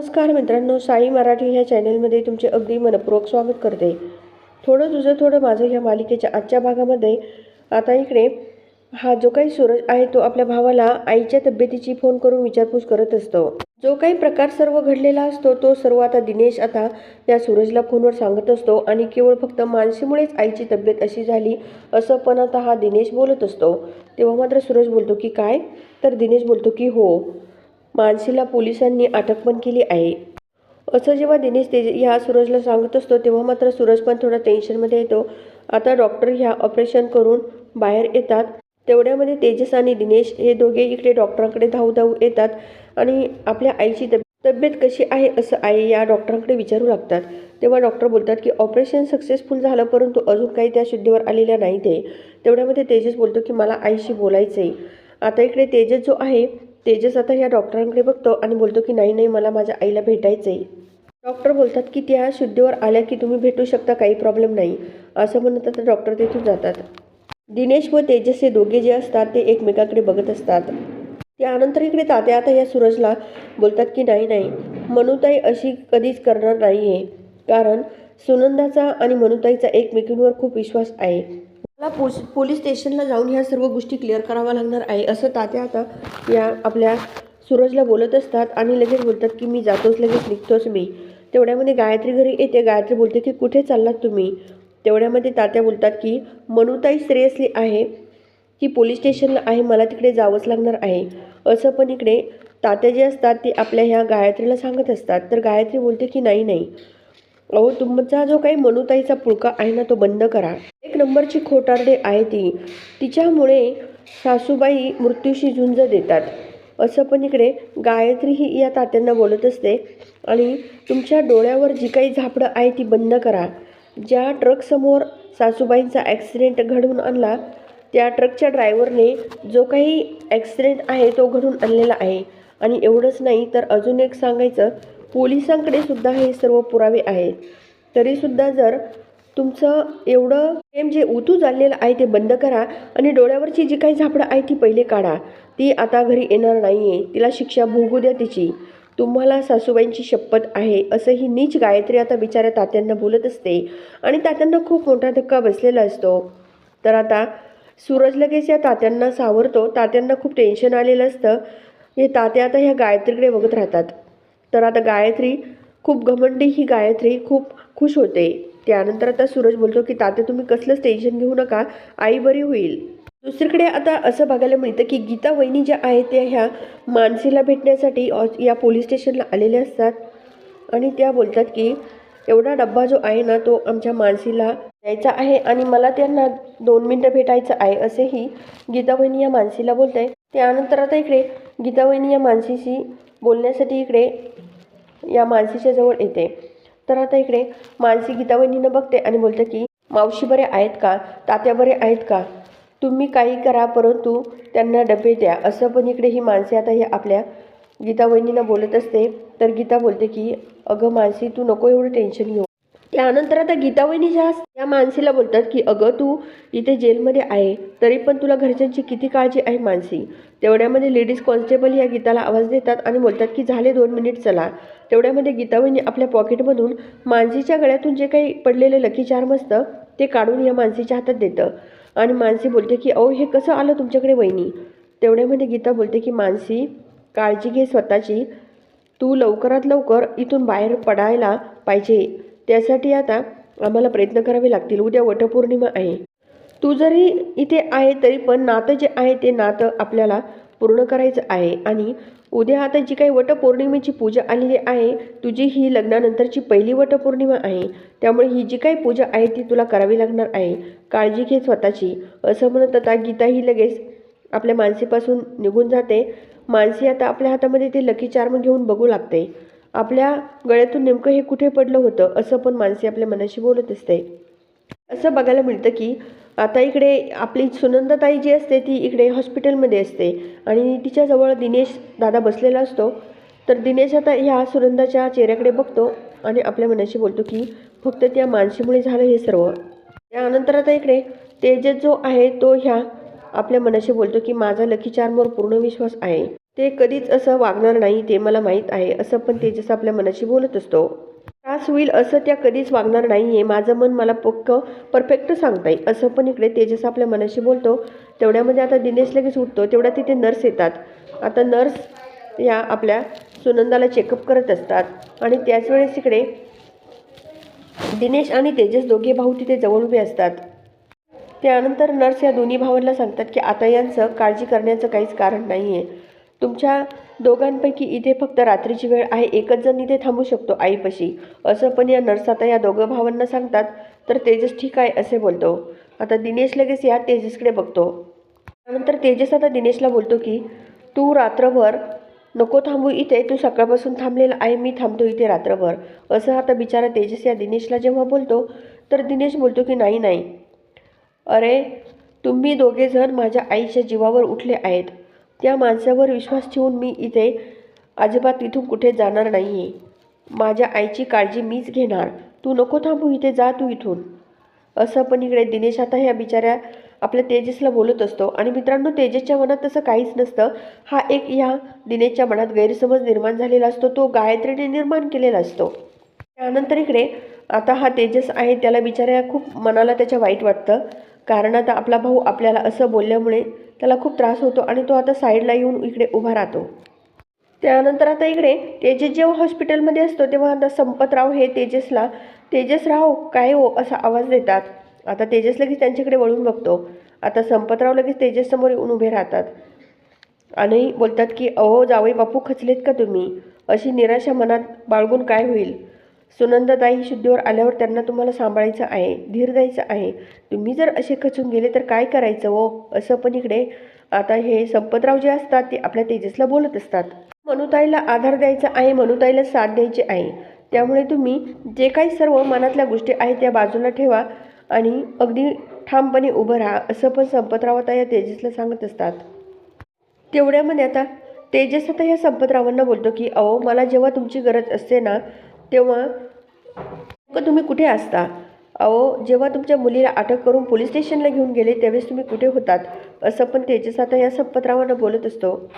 नमस्कार मित्रांनो साई मराठी ह्या चॅनलमध्ये तुमचे अगदी मनपूर्वक स्वागत करते. थोडं तुझं थोडं माझं ह्या मालिकेच्या आजच्या भागामध्ये. आता इकडे हा जो काही सूरज आहे तो आपल्या भावाला आईच्या तब्येतीची फोन करून विचारपूस करत असतो. जो काही प्रकार सर्व घडलेला असतो तो सर्व आता दिनेश आता या सूरजला फोनवर सांगत असतो आणि केवळ फक्त मानसीमुळेच आईची तब्येत अशी झाली असं पण आता हा दिनेश बोलत असतो. तेव्हा मात्र सूरज बोलतो की काय? तर दिनेश बोलतो की हो. मानसीला पोलिसांनी अटक पण केली आहे. असं जेव्हा दिनेश तेज ह्या सूरजला सांगत असतो तेव्हा मात्र सूरज पण थोडा टेन्शनमध्ये येतो. आता डॉक्टर ह्या ऑपरेशन करून बाहेर येतात. तेवढ्यामध्ये तेजस आणि दिनेश हे दोघे इकडे डॉक्टरांकडे धावू धावू येतात आणि आपल्या आईची तब तब्येत कशी आहे असं आई या डॉक्टरांकडे विचारू लागतात. तेव्हा डॉक्टर बोलतात की ऑपरेशन सक्सेसफुल झालं परंतु अजून काही त्या शुद्धीवर आलेल्या नाही ते तेवढ्यामध्ये तेजस बोलतो की मला आईशी बोलायचं आहे आता इकडे तेजस जो आहे तेजस आता ह्या डॉक्टरांकडे बघतो आणि बोलतो की नाही नाही मला माझ्या आईला भेटायचं आहे डॉक्टर बोलतात की त्या शुद्धीवर आल्या की तुम्ही भेटू शकता काही प्रॉब्लेम नाही. असं म्हणत आता डॉक्टर तिथून जातात. दिनेश व तेजस हे दोघे जे असतात ते एकमेकाकडे बघत असतात. त्यानंतर इकडे तात्या आता या सूरजला बोलतात की नाही नाही मनुताई अशी कधीच करणार नाही आहे कारण सुनंदाचा आणि मनुताईचा एकमेकींवर खूप विश्वास आहे. मला पोस पोलीस स्टेशनला जाऊन ह्या सर्व गोष्टी क्लिअर कराव्या लागणार आहे असं तात्या आता या आपल्या सूरजला बोलत असतात आणि लगेच बोलतात की मी जातोच लगेच निघतोच मी. तेवढ्यामध्ये गायत्री घरी येते. गायत्री बोलते की कुठे चाललात तुम्ही? तेवढ्यामध्ये तात्या बोलतात की मनुताई सिरियसली आहे की पोलीस स्टेशनला आहे मला तिकडे जावंच लागणार आहे. असं पण इकडे तात्या जे असतात ते आपल्या ह्या गायत्रीला सांगत असतात. तर गायत्री बोलते की नाही नाही. अहो तुमचा जो काही मनुताईचा पुळका आहे ना तो बंद करा. नंबरची खोटारडे आहे ती. तिच्यामुळे सासूबाई मृत्यूशी झुंज देतात. असं पण इकडे गायत्री ही या तात्यांना बोलत असते. आणि तुमच्या डोळ्यावर जी काही झापडं आहे ती बंद करा. ज्या ट्रकसमोर सासूबाईंचा ॲक्सिडेंट घडवून आणला त्या ट्रकच्या ड्रायव्हरने जो काही ॲक्सिडेंट आहे तो घडून आणलेला आहे. आणि एवढंच नाही तर अजून एक सांगायचं. पोलिसांकडे सुद्धा हे सर्व पुरावे आहेत. तरीसुद्धा जर तुमचं एवढं प्रेम जे उतू झालेलं आहे ते बंद करा आणि डोळ्यावरची जी काही झापडं आहे ती पहिले काढा. ती आता घरी येणार नाही आहे तिला शिक्षा भोगू द्या तिची. तुम्हाला सासूबाईंची शपथ आहे असं ही नीच गायत्री आता बिचाऱ्या तात्यांना बोलत असते. आणि तात्यांना खूप मोठा धक्का बसलेला असतो. तर आता सूरज लगेच या तात्यांना सावरतो. तात्यांना खूप टेन्शन आलेलं असतं. हे तात्या आता ह्या गायत्रीकडे बघत राहतात. तर आता गायत्री खूप घमंडी ही गायत्री खूप खुश होते. त्यानंतर आता सूरज बोलतो की तात्या तुम्ही कसलंच टेन्शन घेऊ नका. आई बरी होईल. दुसरीकडे आता असं बघायला मिळतं की गीता वहिनी ज्या आहेत त्या ह्या मानसीला भेटण्यासाठी ऑ- या पोलीस स्टेशनला आलेल्या असतात. आणि त्या बोलतात की एवढा डब्बा जो आहे ना तो आमच्या मानसीला द्यायचा आहे आणि मला त्यांना दोन मिनटं भेटायचं आहे असेही गीता वहिनी या मानसीला बोलत आहे त्यानंतर आता इकडे गीता वहिनी या मानसीशी बोलण्यासाठी इकडे या मानसीच्या जवळ येते. तर आता इकडे मानसी गीता वहिनीनं बघते आणि बोलते की मावशी बरे आहेत का? तात्या बरे आहेत का? तुम्ही काही करा परंतु त्यांना डबे द्या. असं पण इकडे ही माणसे आता हे आपल्या गीतावहिनीनं बोलत असते. तर गीता बोलते की अगं मानसी तू नको एवढं टेन्शन घेऊ. त्यानंतर आता गीता वहिनी ज्या या मानसीला बोलतात की अगं तू इथे जेलमध्ये आहे तरी पण तुला घरच्यांची किती काळजी आहे मानसी? तेवढ्यामध्ये लेडीज कॉन्स्टेबल या गीताला आवाज देतात आणि बोलतात की झाले दोन मिनिट चला. तेवढ्यामध्ये गीता वहिनी आपल्या पॉकेटमधून मानसीच्या गळ्यातून जे काही पडलेलं लकी चार्म असतं ते काढून या मानसीच्या हातात देतं. आणि मानसी बोलते की अहो हे कसं आलं तुमच्याकडे वहिनी? तेवढ्यामध्ये गीता बोलते की मानसी काळजी घे स्वतःची. तू लवकरात लवकर इथून बाहेर पडायला पाहिजे. त्यासाठी आता आम्हाला प्रयत्न करावे लागतील. उद्या वटपौर्णिमा आहे. तू जरी इथे आहे तरी पण नातं जे आहे ते नातं आपल्याला पूर्ण करायचं आहे. आणि उद्या आता जी काही वटपौर्णिमेची पूजा आलेली आहे तुझी ही लग्नानंतरची पहिली वटपौर्णिमा आहे. त्यामुळे ही जी काही पूजा आहे ती तुला करावी लागणार आहे. काळजी घे स्वतःची. असं म्हणत आता गीता ही लगेच आपल्या मानसीपासून निघून जाते. मानसी आता आपल्या हातामध्ये ते लकी चार्म घेऊन बघू लागते. आपल्या गळ्यातून नेमकं हे कुठे पडलं होतं असं पण मानसी आपल्या मनाशी बोलत असते. असं बघायला मिळतं की आता इकडे आपली सुनंदाताई जी असते ती इकडे हॉस्पिटलमध्ये असते आणि तिच्याजवळ दिनेश दादा बसलेला असतो. तर दिनेश आता ह्या सुनंदाच्या चेहऱ्याकडे बघतो आणि आपल्या मनाशी बोलतो की फक्त त्या मानसीमुळे झालं हे सर्व. त्यानंतर आता इकडे तेजस जो आहे तो ह्या आपल्या मनाशी बोलतो की माझा लकी चार्मवर पूर्ण विश्वास आहे. ते कधीच असं वागणार नाही ते मला माहीत आहे. असं पण तेजस आपल्या मनाशी बोलत असतो. त्रास होईल असं त्या कधीच वागणार नाही आहे माझं मन मला पक्क परफेक्ट सांगता येईल असं पण इकडे तेजस आपल्या मनाशी बोलतो तेवढ्यामध्ये आता दिनेश लगेच उठतो. तेवढ्या तिथे नर्स येतात. आता नर्स या आपल्या सुनंदाला चेकअप करत असतात. आणि त्याच वेळेस इकडे दिनेश आणि तेजस दोघे भाऊ तिथे जवळ उभे असतात. त्यानंतर नर्स या दोन्ही भावांना सांगतात की आता यांचं काळजी करण्याचं काहीच कारण नाही आहे तुमच्या दोघांपैकी इथे फक्त रात्रीची वेळ आहे एकच जण इथे थांबू शकतो आईपाशी. असं पण या नर्स आता या दोघं भावांना सांगतात तर तेजस ठीक आहे असे बोलतो. आता दिनेश लगेच या तेजसकडे बघतो. त्यानंतर तेजस आता दिनेशला बोलतो की तू रात्रभर नको थांबू इथे तू सकाळपासून थांबलेला आहे मी थांबतो इथे रात्रभर. असं आता बिचारा तेजस या दिनेशला जेव्हा बोलतो तर दिनेश बोलतो की नाही नाही. अरे तुम्ही दोघेजण माझ्या आईच्या जीवावर उठले आहेत. त्या माणसावर विश्वास ठेवून मी इथे अजिबात इथून कुठे जाणार नाही आहे माझ्या आईची काळजी मीच घेणार. तू नको थांबू इथे जा तू इथून. असं पण इकडे दिनेश आता ह्या बिचाऱ्या आपल्या तेजसला बोलत असतो. आणि मित्रांनो तेजसच्या मनात तसं काहीच नसतं. हा एक ह्या दिनेशच्या मनात गैरसमज निर्माण झालेला असतो. तो गायत्रीने निर्माण केलेला असतो. त्यानंतर इकडे आता हा तेजस आहे. त्याला बिचाऱ्या खूप मनाला त्याच्या वाईट वाटतं. कारण आता आपला भाऊ आपल्याला असं बोलल्यामुळे त्याला खूप त्रास होतो आणि तो आता साईडला येऊन इकडे उभा राहतो. त्यानंतर आता इकडे तेजस जेव्हा हॉस्पिटलमध्ये असतो तेव्हा आता संपतराव हे तेजसला तेजसराव काय हो? असा आवाज देतात. आता तेजस लगेच त्यांच्याकडे वळून बघतो. आता संपतराव लगेच तेजससमोर येऊन उभे राहतात. आणि बोलतात की अहो जावई बापू खचलेत का तुम्ही? अशी निराशा मनात बाळगून काय होईल? सुनंदाताई शुद्धीवर आल्यावर त्यांना तुम्हाला सांभाळायचं आहे धीर द्यायचं आहे. तुम्ही जर असे खचून गेले तर काय करायचं हो? असं पण इकडे आता हे संपतराव जे असतात ते आपल्या तेजसला बोलत असतात. मनुताईला आधार द्यायचा आहे मनुताईला साथ द्यायची आहे. त्यामुळे तुम्ही जे काही सर्व मनातल्या गोष्टी आहेत त्या बाजूला ठेवा आणि अगदी ठामपणे उभं राहा असं पण संपतराव आता या तेजसला सांगत असतात. तेवढ्यामध्ये आता तेजस आता या संपतरावांना बोलतो की अहो मला जेव्हा तुमची गरज असते ना तेव्हा नेमकं तुम्ही कुठे असता? अहो जेव्हा तुमच्या मुलीला अटक करून पोलीस स्टेशनला घेऊन गेले त्यावेळेस तुम्ही कुठे होतात? असं पण तेजस आता या संपतरावांना बोलत असतो.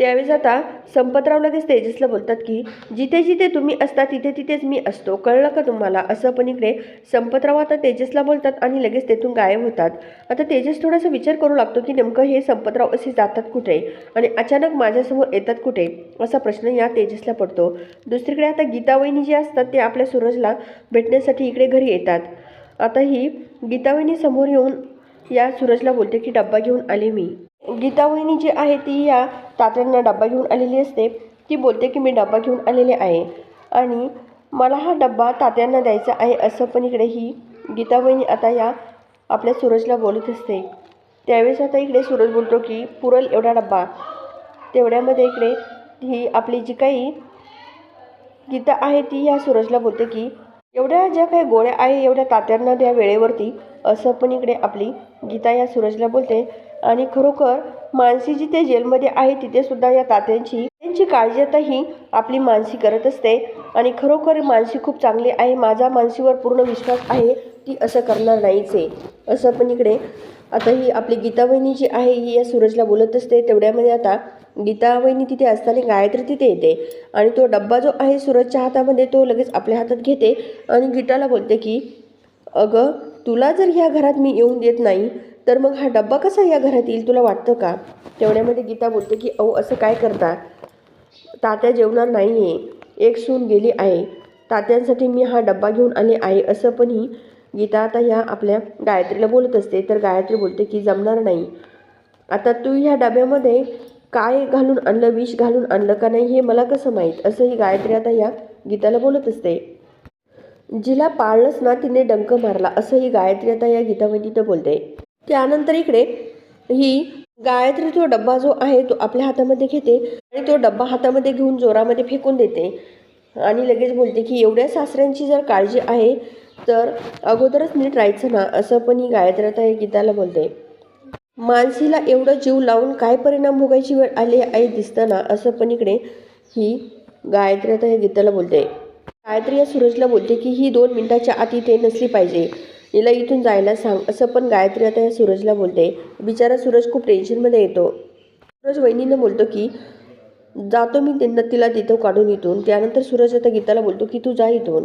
त्यावेळेस आता संपतराव लगेच तेजसला बोलतात की जिथे जिथे तुम्ही असता तिथे तिथेच मी असतो. कळलं का तुम्हाला? असं पण इकडे संपतराव आता तेजसला बोलतात आणि लगेच तेथून गायब होतात. आता तेजस थोडासा विचार करू लागतो की नेमकं हे संपतराव असे जातात कुठे आणि अचानक माझ्यासमोर येतात कुठे? असा प्रश्न या तेजसला पडतो. दुसरीकडे आता गीतावहिनी जी असतात ते आपल्या सूरजला भेटण्यासाठी इकडे घरी येतात. आता ही गीतावहिनी समोर येऊन या सूरजला बोलते की डब्बा घेऊन आले मी. गीतावहिनी जी आहे ती या तात्यांना डब्बा घेऊन आलेली असते. ती बोलते की मी डब्बा घेऊन आलेले आहे आणि मला हा डब्बा तात्यांना द्यायचा आहे असं पण इकडे ही गीतावहिनी आता या आपल्या सूरजला बोलत असते. त्यावेळेस आता इकडे सूरज बोलतो की पुरल एवढा डब्बा. तेवढ्यामध्ये इकडे ही आपली जी काही गीता आहे ती या सूरजला बोलते की एवढ्या ज्या काही गोळ्या आहे एवढ्या तात्यांना द्या वेळेवरती असं पण इकडे आपली गीता या सूरजला बोलते. आणि खरोखर मानसी जिथे जेलमध्ये आहे तिथे सुद्धा या तात्यांची त्यांची काळजी आता ही आपली मानसी करत असते. आणि खरोखर मानसी खूप चांगली आहे. माझा मानसीवर पूर्ण विश्वास आहे ती असं करणार नाहीच आहे. असं पण इकडे आता ही आपली गीतावहिनी जी आहे ही या सूरजला बोलत असते. तेवढ्यामध्ये आता गीतावहिनी तिथे असताना गायत्री तिथे येते. आणि तो डब्बा जो आहे सूरजच्या हातामध्ये तो लगेच आपल्या हातात घेते आणि गीताला बोलते की अगं तुला जर ह्या घरात मी येऊन देत नाही तर मग हा डब्बा कसा या घरात येईल? तुला वाटतं का? तेवढ्यामध्ये गीता बोलते की अहो असं काय करता? तात्या जेवणार नाही आहे एक सून गेली आहे. तात्यांसाठी मी हा डब्बा घेऊन आले आहे. असं पण ही गीता आता ह्या आपल्या गायत्रीला बोलत असते तर गायत्री बोलते की जमणार नाही. आता तू ह्या डब्यामध्ये काय घालून आणलं विष घालून आणलं का नाही हे मला कसं माहीत? असं ही गायत्री आता या गीताला बोलत असते. जिला पाळलंच ना तिने डंक मारला असं ही गायत्री आता या गीतावहिनीनं बोलते. त्यानंतर इकडे ही गायत्री तो डब्बा जो आहे तो आपल्या हातामध्ये घेते आणि तो डब्बा हातामध्ये घेऊन जोरामध्ये फेकून देते. आणि लगेच बोलते की एवढ्या सासऱ्यांची जर काळजी आहे तर अगोदरच नीट राहायचं ना असं पण ही गायत्री आता या गीताला बोलते. मानसीला एवढं जीव लावून काय परिणाम भोगायची वेळ आली आहे दिसताना असं पण इकडे ही गायत्री आता या गीताला बोलते. गायत्री या सूरजला बोलते की ही दोन मिनिटाच्या आत इथे नसली पाहिजे. हिला इथून जायला सांग असं पण गायत्री आता या सूरजला बोलते. बिचारा सूरज खूप टेन्शनमध्ये येतो. सूरज वहिनीनं बोलतो की जातो मी त्यांना तिला तिथं काढून इथून. त्यानंतर सूरज आता गीताला बोलतो की तू जा इथून.